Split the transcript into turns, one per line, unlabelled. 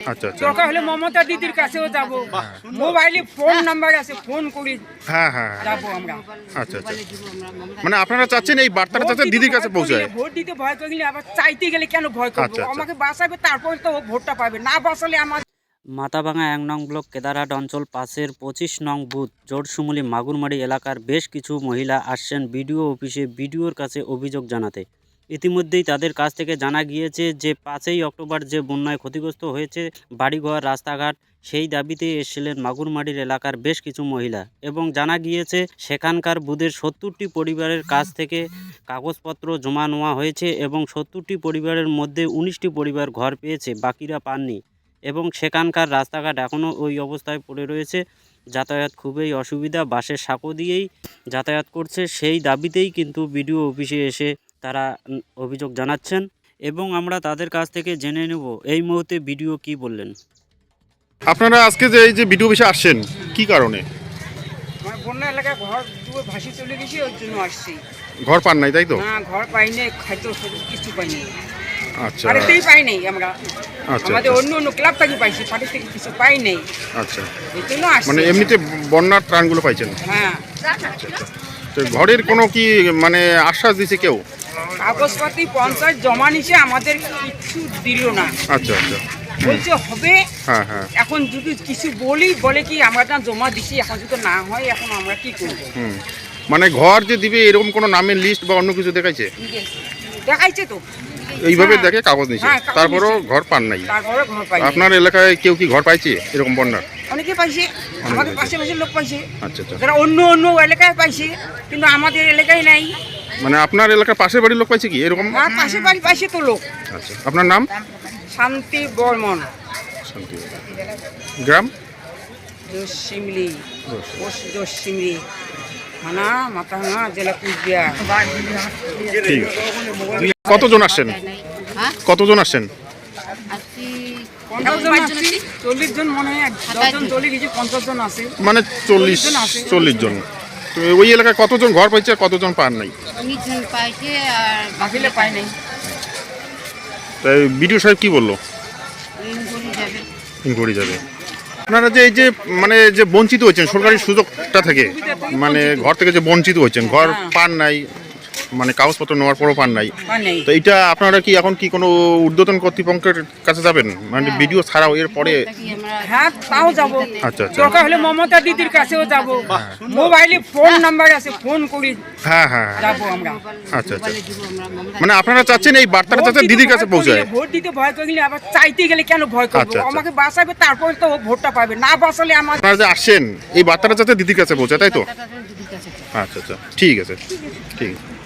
আচ্ছা আচ্ছা।
দরকার হলে মমতা দিদির কাছেও যাব। মোবাইলে ফোন নাম্বার আছে ফোন করি
হ্যাঁ হ্যাঁ হ্যাঁ।
যাব আমরা।
আচ্ছা আচ্ছা। মানে আপনারা চাচ্ছেন এই বার্তাটা যাতে দিদির কাছে পৌঁছায়।
ভোট দিতে ভয় করলে আবার চাইতে গেলে কেন ভয় করব। আমাকে বাঁচাবে তারপরে তো ভোটটা পাবে। না বাঁচালে আমার
মাথাভাঙা এক নং ব্লক কেদারহাট অঞ্চল পাশের পঁচিশ নং বুথ জোরশুমুলি মাগুরমারি এলাকার বেশ কিছু মহিলা আসছেন বিডিও অফিসে বিডিওর কাছে অভিযোগ জানাতে। ইতিমধ্যেই তাদের কাছ থেকে জানা গিয়েছে যে পাঁচই অক্টোবর যে বন্যায় ক্ষতিগ্রস্ত হয়েছে বাড়িঘর, রাস্তাঘাট, সেই দাবিতে এসেছিলেন মাগুরমারির এলাকার বেশ কিছু মহিলা এবং জানা গিয়েছে সেখানকার বুথের সত্তরটি পরিবারের কাছ থেকে কাগজপত্র জমা নেওয়া হয়েছে এবং সত্তরটি পরিবারের মধ্যে উনিশটি পরিবার ঘর পেয়েছে, বাকিরা পাননি এবং সেখানকার রাস্তাঘাট এখনও ওই অবস্থায় পড়ে রয়েছে। যাতায়াত খুবই অসুবিধা, বাসের সাঁকো দিয়েই যাতায়াত করছে। সেই দাবিতেই কিন্তু বিডিও অফিসে এসে তারা অভিযোগ জানাচ্ছেন এবং আমরা তাদের কাছ থেকে জেনে নেব এই মুহূর্তে বিডিও কি বললেন।
আপনারা আজকে যে এই যে ভিডিও অফিসে আসছেন কি কারণে?
বন্যা এলাকায় ঘর দুটো ভাসি চলে গেছে ওর জন্য আসছি।
ঘর পান নাই তাই তো?
না ঘর পাইনি খাদ্য সবুজ কিছু পাইনি
আচ্ছা।
পাই নাই আমরা।
আচ্ছা
আমাদের
আচ্ছা,
অন্য অন্য ক্লাব থেকে পাইছি বাড়ি থেকে কিছু পাই নাই।
আচ্ছা।
এই জন্য আসছি
মানে এমনিতে বন্যার ত্রাণগুলো পাইছেন?
হ্যাঁ।
তো ঘরের কোনো কি মানে আশ্বাস দিছে কেউ?
কাগজপাতি পঞ্চায়েত জমা নিছে আমাদের কিছু দিল না।
আচ্ছা আচ্ছা।
বলছে হবে?
হ্যাঁ হ্যাঁ।
এখন যদি কিছু বলি বলে কি আমরা না জমা দিছি? এখন যদি না হয় এখন আমরা কি করব?
মানে ঘর যে দিবে এরকম কোনো নামের লিস্ট বা অন্য কিছু দেখাইছে?
দেখাইছে তো।
এইভাবে
হ্যাঁ।
দেখে কাগজ নিছে। তারপরও ঘর পান নাই। আপনার এলাকায় কেউ কি ঘর পাইছে এরকম বন্যার?
অনেকে পাইছে। আমাদের পাশে পাশে লোক পাইছে।
আচ্ছা আচ্ছা।
যারা অন্য অন্য এলাকায় পাইছে কিন্তু আমাদের এলাকায় নাই।
মানে আপনার এলাকার পাশের বাড়ির লোক পাইছে কি? এরকম?
আর পাশে বাড়ি পাইছে তো লোক।
আচ্ছা আপনার নাম?
শান্তি বর্মন।
শান্তি গ্রাম?
জোশিমলি জোশিমলি থানা মাথাভাঙা জেলা কুচবিহার।
ঠিক আছে। কতজন আসছেন?
হ্যাঁ?
কতজন আসছেন?
মনে হয়।
মানে চল্লিশ
জন আছে।
চল্লিশ জন। ওই এলাকায় কতজন ঘর পাইছে আর কতজন পান নাই?
উনিশ জন পাইছে আর
বাকিলে পাই নাই।
তাই বিডিও সাহেব কি বলল?
যাবে।
আপনারা যে এই যে মানে যে বঞ্চিত হয়েছেন সরকারি সুযোগটা থেকে মানে ঘর থেকে যে বঞ্চিত হয়েছেন ঘর
হ্যাঁ।
পান নাই মানে কাগজপত্র নেওয়ার পরও পান নাই। তো এইটা আপনারা কি এখন কি কোনো ঊর্ধ্বতন কর্তৃপক্ষের কাছে যাবেন? মানে ভিডিও ছাড়াও এর পরে
হ্যাঁ তাও যাব।
আচ্ছা আচ্ছা।
দরকার হলে মমতা দিদির কাছেও যাব। মোবাইলে ফোন নাম্বার আছে ফোন করি
হ্যাঁ হ্যাঁ হ্যাঁ।
যাব আমরা।
আচ্ছা, আচ্ছা। মানে আপনারা চাচ্ছেন এই বার্তাটা যাতে দিদির কাছে পৌঁছায়।
করলে, ভোট দিতে ভয় করলে আবার চাইতে গেলে কেন ভয় করব?
আচ্ছা, আচ্ছা।
আমাকে বাঁচাবে তারপরে তো ভোটটা পাবে। না বাঁচালে আমার
আপনারা যে আসছেন এই বার্তাটা যাতে দিদির কাছে পৌঁছায় তাই তো? আচ্ছা আচ্ছা। ঠিক আছে। ঠিক। আছে